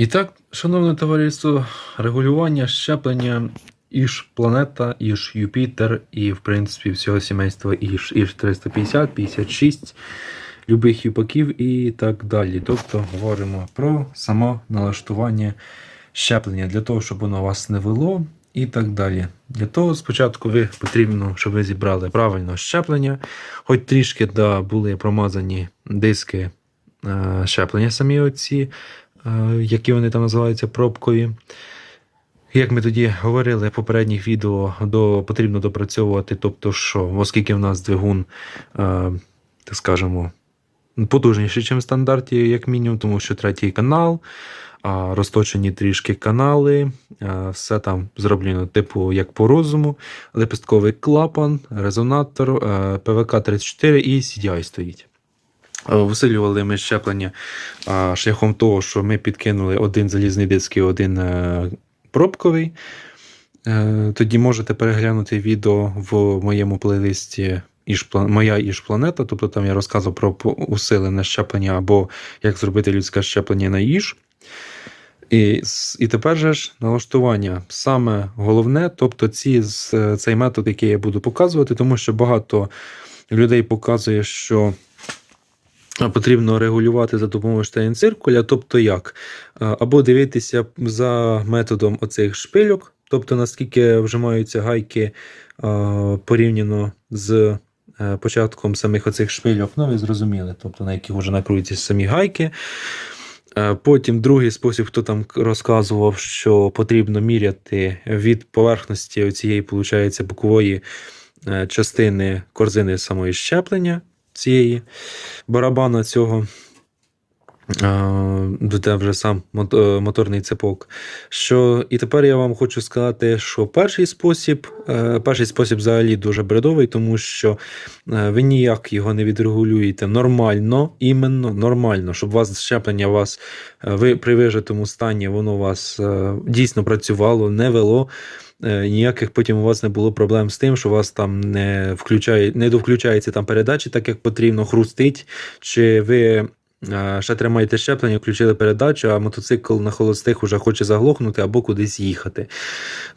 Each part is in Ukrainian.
І так, шановне товариство, регулювання щеплення Іж планета, Іж Юпітер і, в принципі, всього сімейства Іж, Іж 350, 56, любих юпаків і так далі. Тобто говоримо про само налаштування щеплення для того, щоб воно вас не вело. І так далі. Для того спочатку ви потрібно, щоб ви зібрали правильно щеплення, хоч трішки да, були промазані диски е, щеплення самі оці, які вони там називаються пробкові. Як ми тоді говорили в попередніх відео, до, потрібно допрацьовувати, тобто, що, оскільки в нас двигун, е, так скажемо, потужніший, ніж в стандарті, як мінімум, тому що третій канал, розточені трішки канали, а, все там зроблено, типу, як по розуму, лепестковий клапан, резонатор, е, ПВК-34 і CDI стоїть. Усилювали ми щеплення шляхом того, що ми підкинули один залізний диск і один е, пробковий. Е, Тоді можете переглянути відео в моєму плейлисті «Іж-план- Моя Іж планета. Тобто там я розказував про усилене щеплення або як зробити людське щеплення на їж. І, і тепер же ж налаштування. Саме головне, тобто ці, цей метод, який я буду показувати, тому що багато людей показує, що потрібно регулювати за допомогою штейн-циркуля, тобто як? Або дивитися за методом оцих шпильок, тобто наскільки вжимаються гайки порівняно з е, початком самих оцих шпильок, ну ви зрозуміли, тобто на яких вже накруються самі гайки. Е, Потім другий спосіб, хто там розказував, що потрібно міряти від поверхності цієї, бокової е, частини корзини самої щеплення цієї барабана цього. Де вже сам е, моторний цепок. Що, і тепер я вам хочу сказати, що перший спосіб, е, перший спосіб взагалі дуже бредовий, тому що е, ви ніяк його не відрегулюєте нормально, іменно нормально, щоб вас щеплення вас ви при вижитому стані, воно у вас дійсно працювало, не вело. Е, Ніяких потім у вас не було проблем з тим, що вас там не включає, не довключається там передачі, так як потрібно, хрустить, чи ви е, ще тримаєте щеплення, включили передачу, а мотоцикл на холостих уже хоче заглохнути або кудись їхати.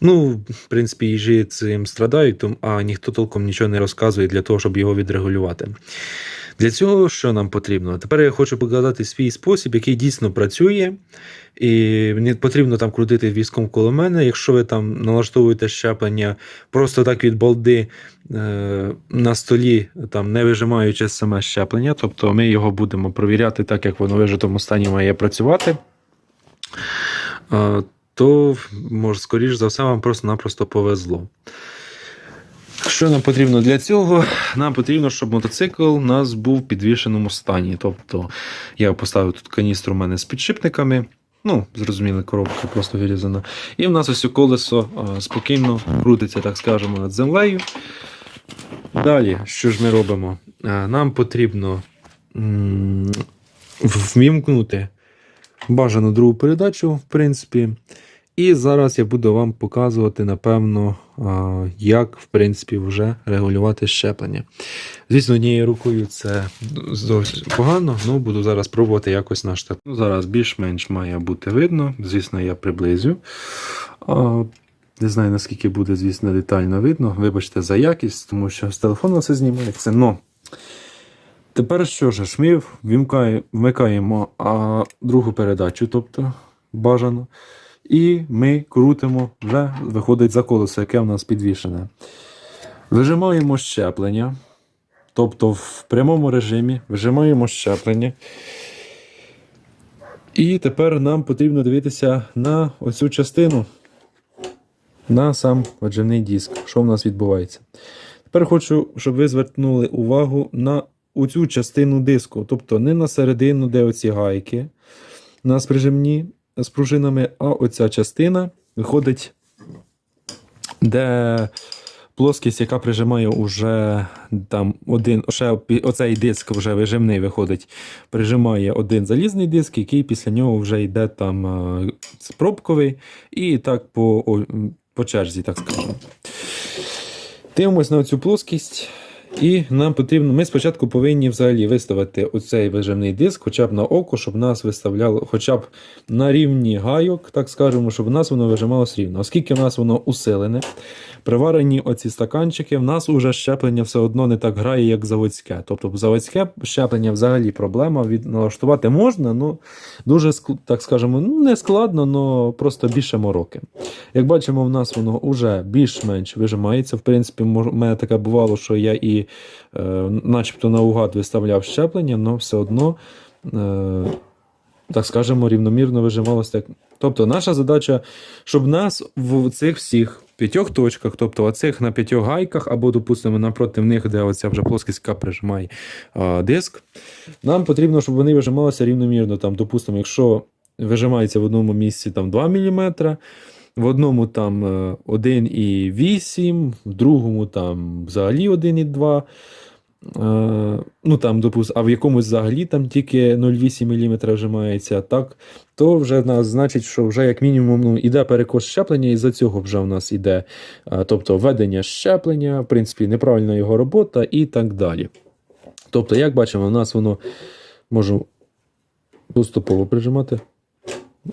Ну, в принципі, їжі цим страдають, а ніхто толком нічого не розказує для того, щоб його відрегулювати. Для цього що нам потрібно? Тепер я хочу показати свій спосіб, який дійсно працює. І не потрібно там крутити військом коло мене. Якщо ви там налаштовуєте щеплення просто так від балди е, на столі, там не вижимаючи саме щеплення, тобто ми його будемо провіряти так, як воно в вижитому стані має працювати. Е, то, може, скоріш за все, вам просто-напросто повезло. Що нам потрібно для цього? Нам потрібно, щоб мотоцикл у нас був в підвішеному стані. Тобто я поставив тут каністру у мене з підшипниками. Ну, зрозуміло, коробка просто вирізана. І в нас ось колесо спокійно крутиться, так скажемо, над землею. Далі, що ж ми робимо? Нам потрібно вмімкнути бажану другу передачу, в принципі. І зараз я буду вам показувати, напевно, як, в принципі, вже регулювати щеплення. Звісно, однією рукою це зовсім погано, але буду зараз пробувати якось на штат. Ну, зараз більш-менш має бути видно. Звісно, я приблизю. Не знаю, наскільки буде, звісно, детально видно. Вибачте за якість, тому що з телефону це знімається. Но тепер що ж, ми вмикаємо, другу передачу, тобто бажано. І ми крутимо, вже виходить за колесо, яке в нас підвішене. Вижимаємо щеплення. Тобто в прямому режимі вижимаємо щеплення. І тепер нам потрібно дивитися на оцю частину, на сам отжимний диск, що в нас відбувається. Тепер хочу, щоб ви звернули увагу на оцю частину диску. Тобто не на середину, де оці гайки у прижимні з пружинами, а оця частина виходить, де плоскість, яка прижимає уже там один, ще оцей диск вже вижимний виходить, прижимає один залізний диск, який після нього вже йде там е, пробковий, і так по, по черзі, так скажемо. Дивимось на цю плоскість. І нам потрібно, ми спочатку повинні взагалі виставити оцей вижимний диск, хоча б на око, щоб нас виставляло, хоча б на рівні гайок, так скажемо, щоб у нас воно вижималось рівно. Оскільки в нас воно усилене, приварені оці стаканчики, в нас уже щеплення все одно не так грає, як заводське. Тобто заводське щеплення взагалі проблема. Від налаштувати можна, але дуже так скажемо, ну не складно, але просто більше мороки. Як бачимо, в нас воно вже більш-менш вижимається. В принципі, в мене таке бувало, що я і е, начебто наугад виставляв щеплення, але все одно. Е, так скажемо, рівномірно вижималося. Тобто, наша задача, щоб нас в цих всіх п'ятьох точках, тобто оцих на п'ятьох гайках, або, допустимо, напроти них, де оця вже плоскість, яка прижимає а, диск, нам потрібно, щоб вони вижималися рівномірно. Там, допустимо, якщо вижимається в одному місці там 2 мм, в одному там е, 1,8, в другому там взагалі 1,2. Е, ну там, допустим, а в якомусь взагалі там тільки 0,8 мм вжимається, так, то вже нас значить, що вже як мінімум ну, іде перекос щеплення, і за цього вже в нас іде е, тобто введення щеплення, в принципі, неправильна його робота і так далі. Тобто, як бачимо, у нас воно можу поступово прижимати.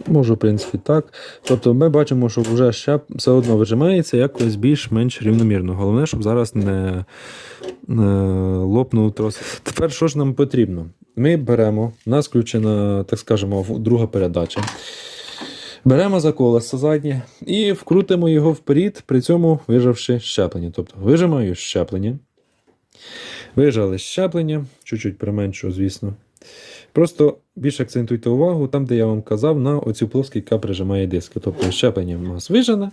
Можу, в принципі, так. Тобто ми бачимо, що вже ще все одно вижимається якось більш-менш рівномірно. Головне, щоб зараз не, не лопнув трос. Тепер що ж нам потрібно? Ми беремо, у нас включена, так скажемо, друга передача. Беремо за колесо заднє і вкрутимо його вперед, при цьому вижавши щеплення. Тобто вижимаю щеплення. Вижали щеплення, чуть-чуть применшу, звісно. Просто більше акцентуйте увагу там, де я вам казав, на оцю плоскість, яка прижимає диски. Тобто щеплення в нас вижене.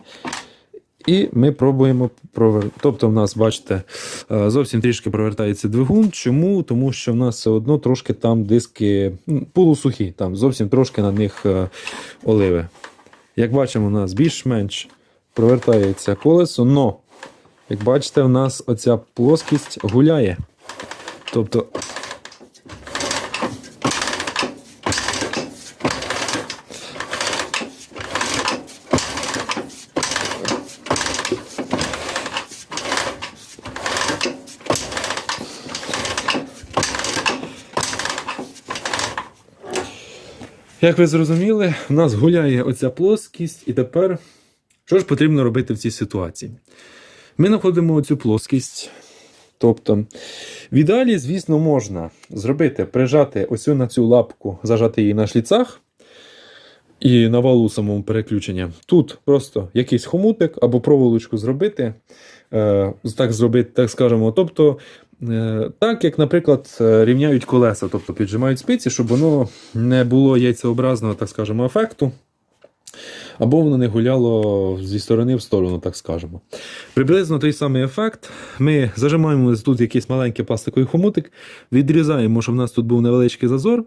І ми пробуємо провер... Тобто, в нас, бачите, е, зовсім трішки провертається двигун. Чому? Тому що в нас все одно трошки там диски полусухі, там зовсім трошки на них е, оливи. Як бачимо, у нас більш-менш провертається колесо, но, як бачите, у нас оця плоскість гуляє. Тобто Як ви зрозуміли, в нас гуляє оця плоскість, і тепер що ж потрібно робити в цій ситуації? Ми знаходимо оцю плоскість. Тобто, в ідеалі, звісно, можна зробити, прижати ось на цю лапку, зажати її на шліцах і на валу самому переключення. Тут просто якийсь хомутик або проволочку зробити, е, так зробити, так скажемо. Тобто, е, так як, наприклад, е, рівняють колеса, тобто піджимають спиці, щоб воно не було яйцеобразного, так скажемо, ефекту. Або воно не гуляло зі сторони в сторону, так скажемо. Приблизно той самий ефект. Ми зажимаємо тут якийсь маленький пластиковий хомутик, відрізаємо, щоб в нас тут був невеличкий зазор.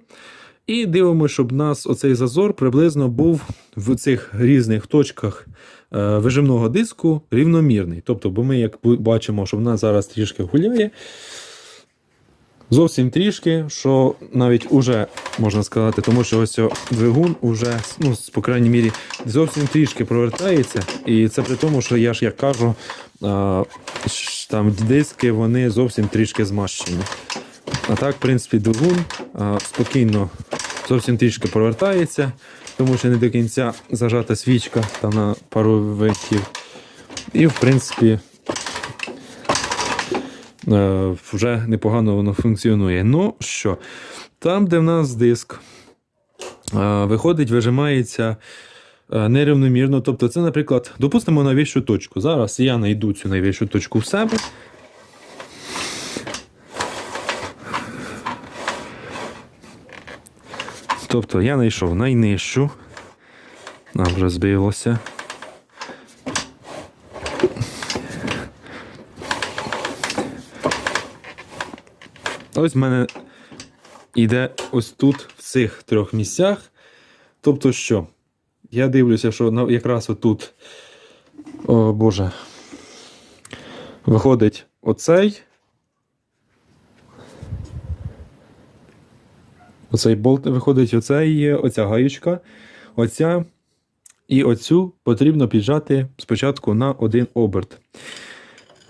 І дивимося, щоб в нас оцей зазор приблизно був в цих різних точках е, вижимного диску рівномірний. Тобто, бо ми, як бачимо, що в нас зараз трішки гуляє. Зовсім трішки, що навіть уже можна сказати, тому що ось двигун уже, ну, по крайній мірі, зовсім трішки провертається. І це при тому, що я ж як кажу, там диски вони зовсім трішки змащені. А так, в принципі, двигун спокійно зовсім трішки провертається, тому що не до кінця зажата свічка там на пару витів. І, в принципі, е, вже непогано воно функціонує. Ну що, там, де в нас диск е, виходить, вижимається е, нерівномірно. Тобто, це, наприклад, допустимо найвищу точку. Зараз я знайду цю найвищу точку в себе. Тобто я знайшов найнижчу. А вже збилося. Ось в мене йде ось тут, в цих трьох місцях. Тобто що? Я дивлюся, що якраз отут, о Боже, виходить оцей. Оцей болт виходить, оцей, оця гаючка, оця і оцю потрібно піджати спочатку на один оберт.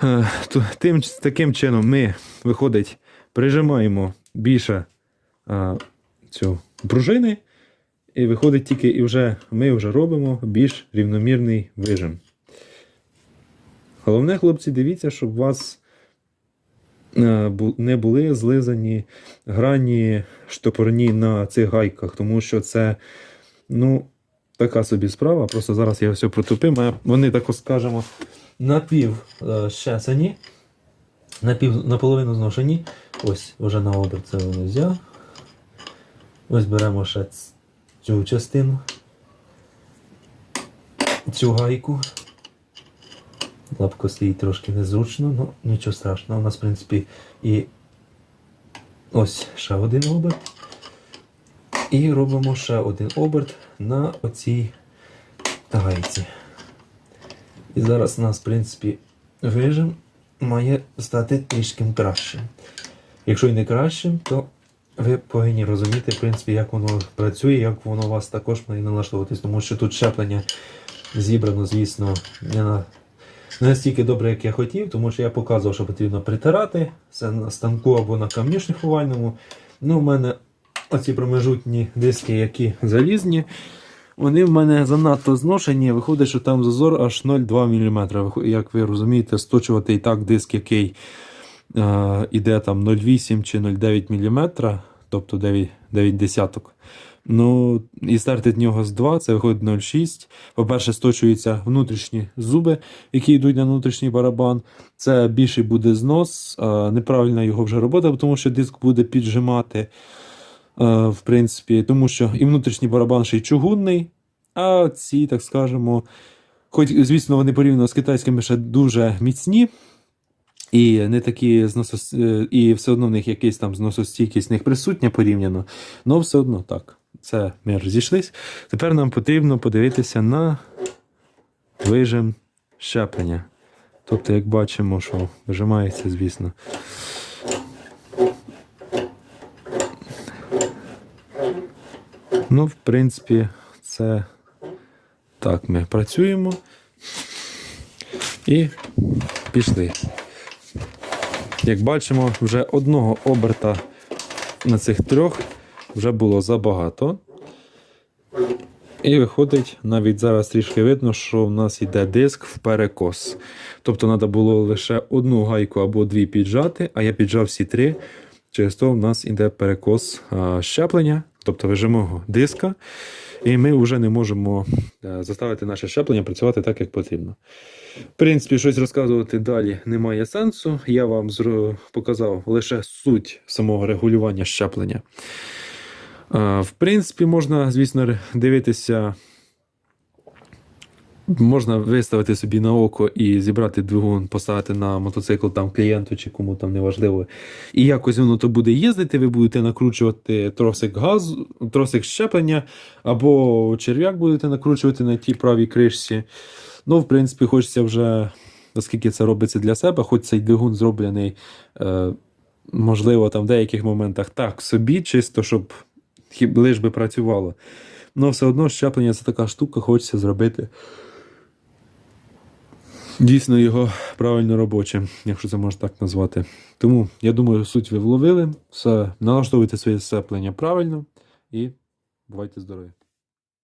Е, Тим, таким чином ми, виходить, прижимаємо більше а, цю пружини, і виходить тільки і вже ми вже робимо більш рівномірний вижим. Головне, хлопці, дивіться, щоб у вас е, не були злизані грані штопорні на цих гайках, тому що це, ну, така собі справа. Просто зараз я все протупив. Вони так скажемо напів е, щесані, напів, наполовину зношені. Ось, вже на оберт це воно взяв. Ось беремо ще цю частину, цю гайку. Лапко стоїть трошки незручно, ну нічого страшного. У нас, в принципі, і ось ще один оберт. І робимо ще один оберт на оцій гайці. І зараз у нас, в принципі, вижим має стати трішки кращим. Якщо і не кращим, то ви повинні розуміти, в принципі, як воно працює, як воно у вас також має налаштовуватись, тому що тут щеплення зібрано, звісно, не на. Не настільки добре, як я хотів, тому що я показував, що потрібно притирати це на станку або на камню шліфувальному. Ну, у мене оці промежутні диски, які залізні, вони в мене занадто зношені. Виходить, що там зазор аж 0,2 мм. Як ви розумієте, сточувати і так диск, який е, іде там 0,8 чи 0,9 мм, тобто 9, 9 десяток. Ну, і стартить нього з 2, це виходить 0,6. По-перше, сточуються внутрішні зуби, які йдуть на внутрішній барабан. Це більший буде знос, неправильна його вже робота, тому що диск буде піджимати. е, В принципі, тому що і внутрішній барабан ще й чугунний, а ці, так скажемо, хоч, звісно, вони порівняно з китайськими ще дуже міцні. І не такі зносос... е, і все одно в них якийсь там зносостійкість в них присутня порівняно. але все одно так. Це ми розійшлись. Тепер нам потрібно подивитися на вижим щеплення. Тобто, як бачимо, що вижимається, звісно. Ну, в принципі, це так ми працюємо. І пішли. Як бачимо, вже одного оберта на цих трьох вже було забагато. І виходить, навіть зараз трішки видно, що в нас йде диск в перекос. Тобто треба було лише одну гайку або дві піджати, а я піджав всі три. Через то в нас йде перекос щеплення, тобто вижимого диска. І ми вже не можемо е, заставити наше щеплення працювати так, як потрібно. В принципі, щось розказувати далі немає сенсу. Я вам показав лише суть самого регулювання щеплення. А, В принципі, можна, звісно, дивитися. Можна виставити собі на око і зібрати двигун, поставити на мотоцикл там клієнту чи кому там неважливо. І якось воно то буде їздити, ви будете накручувати тросик газу, тросик щеплення, або черв'як будете накручувати на тій правій кришці. Ну, в принципі, хочеться вже, оскільки це робиться для себе, хоч цей двигун зроблений, е, можливо, там в деяких моментах так собі, чисто, щоб хіб лиш би працювало. Ну, все одно щеплення це така штука, хочеться зробити. Дійсно, його правильно робоче, якщо це можна так назвати. Тому я думаю, суть ви вловили. Все, налаштовуйте своє щеплення правильно і бувайте здорові.